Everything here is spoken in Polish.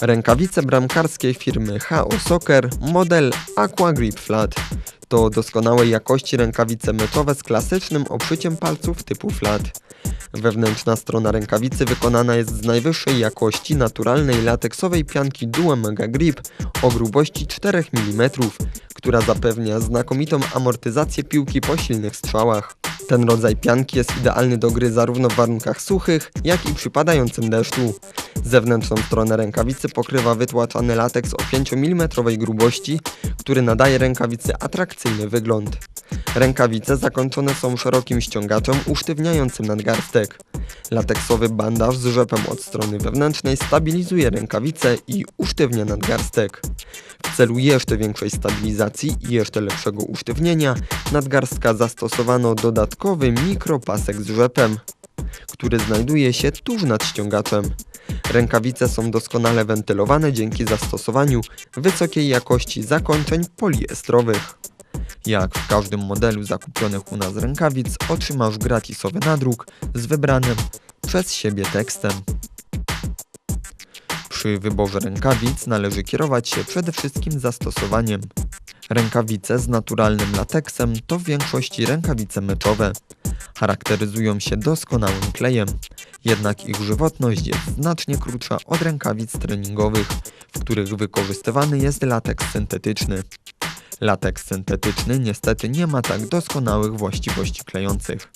Rękawice bramkarskie firmy HO Soccer model Aqua Grip Flat. To doskonałej jakości rękawice meczowe z klasycznym obszyciem palców typu flat. Wewnętrzna strona rękawicy wykonana jest z najwyższej jakości naturalnej lateksowej pianki Duo Mega Grip o grubości 4 mm, która zapewnia znakomitą amortyzację piłki po silnych strzałach. Ten rodzaj pianki jest idealny do gry zarówno w warunkach suchych, jak i przy padającym deszczu. Zewnętrzną stronę rękawicy pokrywa wytłaczany lateks o 5 mm grubości, który nadaje rękawicy atrakcyjny wygląd. Rękawice zakończone są szerokim ściągaczem usztywniającym nadgarstek. Lateksowy bandaż z rzepem od strony wewnętrznej stabilizuje rękawicę i usztywnia nadgarstek. W celu jeszcze większej stabilizacji i jeszcze lepszego usztywnienia nadgarstka zastosowano dodatkowy mikropasek z rzepem, który znajduje się tuż nad ściągaczem. Rękawice są doskonale wentylowane dzięki zastosowaniu wysokiej jakości zakończeń poliestrowych. Jak w każdym modelu zakupionych u nas rękawic otrzymasz gratisowy nadruk z wybranym przez siebie tekstem. Przy wyborze rękawic należy kierować się przede wszystkim zastosowaniem. Rękawice z naturalnym lateksem to w większości rękawice meczowe. Charakteryzują się doskonałym klejem, jednak ich żywotność jest znacznie krótsza od rękawic treningowych, w których wykorzystywany jest lateks syntetyczny. Lateks syntetyczny niestety nie ma tak doskonałych właściwości klejących.